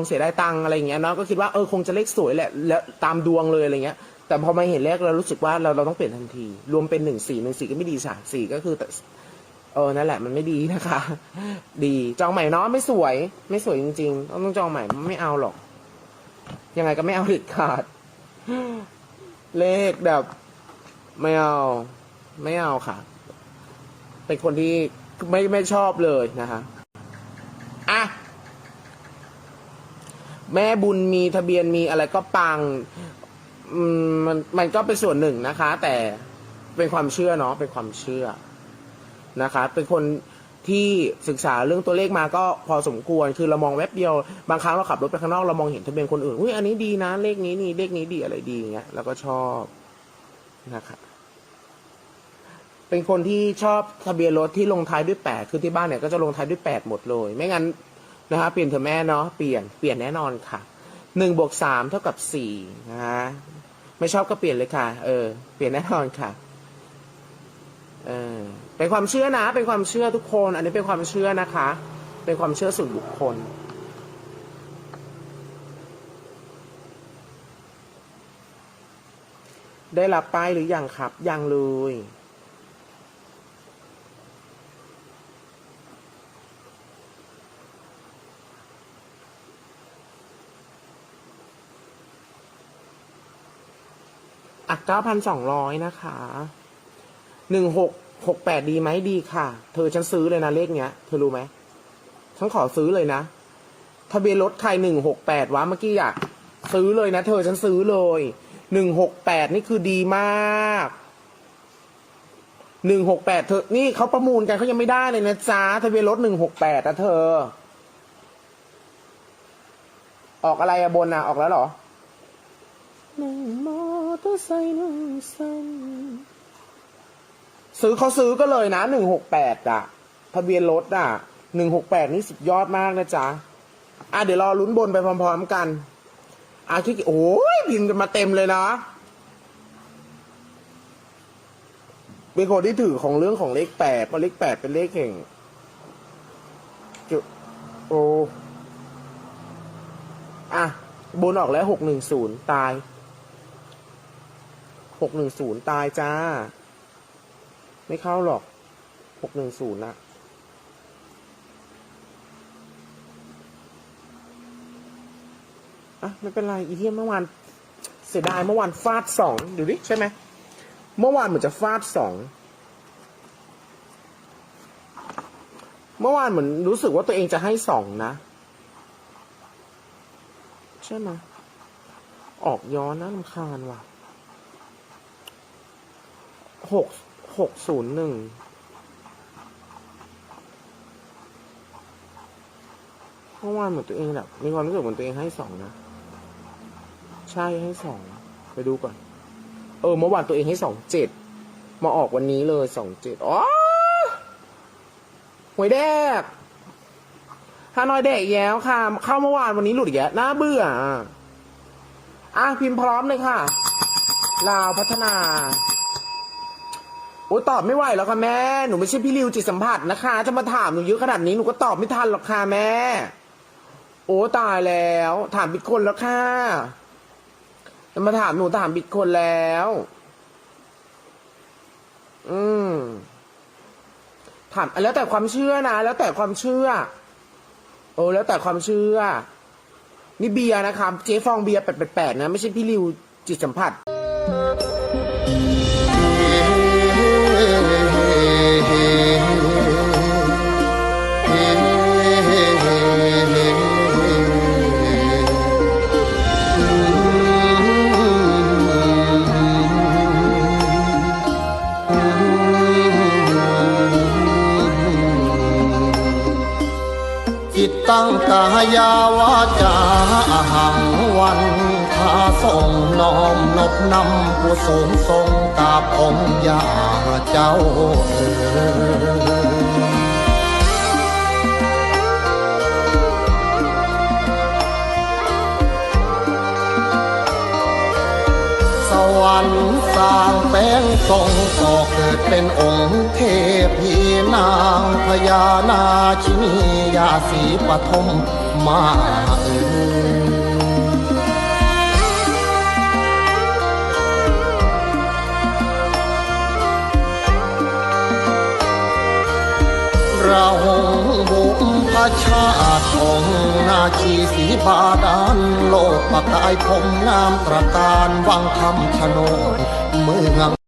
คงเสียได้ตังอะไรอย่างเงี้ยเนาะก็คิดว่าเออคงจะเลขสวยแหละแล้วตามดวงเลยอะไรเงี้ย แต่พอมาเห็นเลขเรารู้สึกว่าเราเราต้องเปลี่ยนทันที รวมเป็นหนึ่งสี่หนึ่งสี่ก็ไม่ดีสามสี่ก็คือแต่เออนั่นแหละมันไม่ดีนะคะ ดีจองใหม่เนาะไม่สวย ไม่สวยจริงๆ ต้องจองใหม่ไม่เอาหรอก ยังไงก็ไม่เอาเด็ดขาด เลขแบบไม่เอาไม่เอาค่ะ เป็นคนที่ไม่ไม่ชอบเลยนะคะ แม่บุญมีทะเบียนมีอะไรก็ปังมันมันก็เป็นส่วนหนึ่งนะคะ แต่เป็นความเชื่อเนาะเป็นความเชื่อนะคะ เป็นคนที่ศึกษาเรื่องตัวเลขมาก็พอสมควร คือเรามองแวบเดียว บางครั้งเราขับรถไปข้างนอกเรามองเห็นทะเบียนคนอื่น อุ้ยอันนี้ดีนะ เลขนี้นี่เลขนี้ดีอะไรดีอย่างเงี้ยเราก็ชอบนะคะเป็นคนที่ชอบทะเบียนรถที่ลงท้ายด้วยแปดคือที่บ้านเนี่ยก็จะลงท้ายด้วยแปดหมดเลย ไม่งั้น นะคะเปลี่ยนเถอะแม่เนาะเปลี่ยนเปลี่ยนแน่นอนค่ะหนึ่งบวกสามเท่ากับสี่นะคะไม่ชอบก็เปลี่ยนเลยค่ะ เออ เปลี่ยนแน่นอนค่ะ เออ เป็นความเชื่อนะ เป็นความเชื่อทุกคน อันนี้เป็นความเชื่อนะคะ เป็นความเชื่อส่วนบุคคล ได้รับป้ายหรือยังครับ ยังเลย อะเก้าพันสองร้อยนะคะหนึ่งหกหกแปดดีไหมดีค่ะ เธอฉันซื้อเลยนะเลขเนี้ย เธอรู้ไหมฉันขอซื้อเลยนะ ทะเบียนรถใครหนึ่งหกแปดวะเมื่อกี้อยากซื้อเลยนะ เธอฉันซื้อเลยหนึ่งหกแปดนี่คือดีมากหนึ่งหกแปดเธอ นี่เขาประมูลกันเขายังไม่ได้เลยนะจ๊ะทะเบียนรถหนึ่งหกแปดนะเธอ ออกอะไรอะบนอะออกแล้วเหรอหนึ่งมอ เตอร์ไซค์หนึ่งสันซื้อเขาซื้อก็เลยนะหนึ่งหกแปดอะทะเบียนรถอะหนึ่งหกแปดนี่สุดยอดมากนะจ๊ะ อะเดี๋ยวรอลุ้นบนไปพร้อมๆกันอะคิดโอ้ยพิมพ์กันมาเต็มเลยนะเป็นคนที่ถือของเรื่องของเลขแปดเพราะเลขแปดเป็นเลขแห่งจุโออะบนออกแล้วหกหนึ่งศูนย์ตาย หกหนึ่งศูนย์ตายจ้า ไม่เข้าหรอกหกหนึ่งศูนย์อะอะไม่เป็นไรอีเทียเมื่อวานเสียดายเมื่อวานฟาดสองดูดิใช่ไหมเมื่อวานเหมือนจะฟาดสองเมื่อวานเหมือนรู้สึกว่าตัวเองจะให้สองนะ ใช่ไหมออกย้อนนะลำคาญว่ะ หกหกศูนย์หนึ่งเมื่อวานเหมือนตัวเองแบบมีความรู้สึกเหมือนตัวเองให้สองนะ ใช่ให้สองไปดูก่อน เออเมื่อวานตัวเองให้สองเจ็ดมาออกวันนี้เลยสองเจ็ดอ๋อหวยแดกฮานอยเด็กแย้วค่ะ เข้าเมื่อวานวันนี้หลุดอีกแล้วน่าเบื่ออะอะพิมพ์พร้อมเลยค่ะ ลาวพัฒนา โอ้ตอบไม่ไหวแล้วค่ะแม่ หนูไม่ใช่พี่ริวจิตสัมผัสนะคะ จะมาถามหนูเยอะขนาดนี้หนูก็ตอบไม่ทันหรอกค่ะแม่ โอ้ตายแล้ว ถามบิดคนแล้วค่ะ จะมาถามหนูถามบิดคนแล้ว อืมถามแล้วแต่ความเชื่อนะ แล้วแต่ความเชื่อ โอ้แล้วแต่ความเชื่อ นี่เบียร์นะครับ เจ๊ฟองเบียร์แปดแปดนะ ไม่ใช่พี่ริวจิตสัมผัสายาวาจาอาหังวันทาส่งน้อมนบนำผู้สูงทรงกาบองค์ยาเจ้าเอ๋ยางแป้งทรงก่อเกิดเป็นองค์เทพีนางพญานาชินียาสีปฐมมาเอ่ยเราบุกพระชาติของนาคีสีบาดาลโลกประกายผมงามตระการวังคำชะโนด เมือง